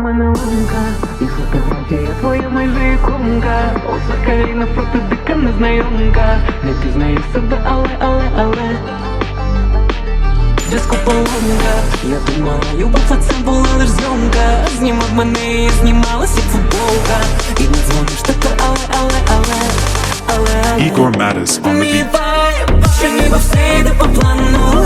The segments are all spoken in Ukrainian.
мене лунка. І фотографія твоя майже іконка У зеркалі навпроти дика незнайомка. Не пізнаю себе, але, але, але. Зв'язку поломка. Я думала, бо це була лиш зйомка. Знімав мене і знімалась як футболка. І не дзвониш тепер, але, але, але, але, але Igor Mattis on the beat. що ніби все йде по плану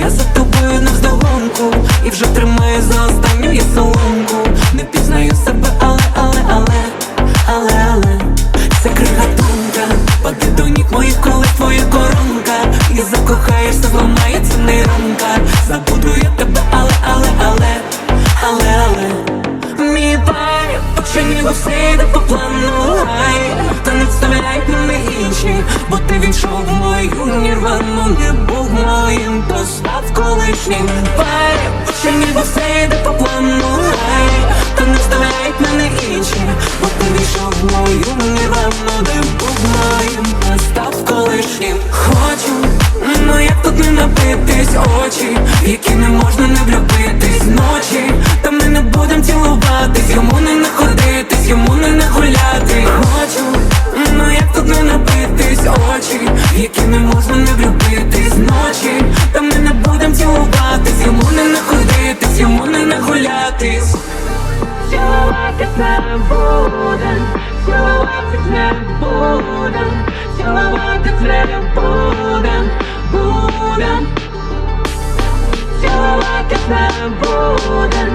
я за тобою навздогонку І вже тримаю за останню я соломку. Не пізнаю себе, але, але, але, але, але. Це крига тонка, паде до ніг моїх, коли твоя коронка. І закохаєшся, зламається нейронка. Забуду я тебе, але, але, але, але, але. Мій що ніби все йде по плану Ай, Та не вставляй мене інші Бо ти відчув мою нірвану Не колишнім Вайб, що ніби все йде по плану. Ай, Та не вставляй мене інші. Бо ти відчув мою нірвану Не був моїм, то став колишнім. Хочу, ну як тут не напитись очі В які не можна не влюбитись ночі. Та ми не будем цілуватись Йому не находитись, йому не нагуляти. Хочу, ну як тут не напитись очі В які не можна не влюбитись не будем, цілуватись не будем, цілуватись не будем, будем Цілуватись не будем,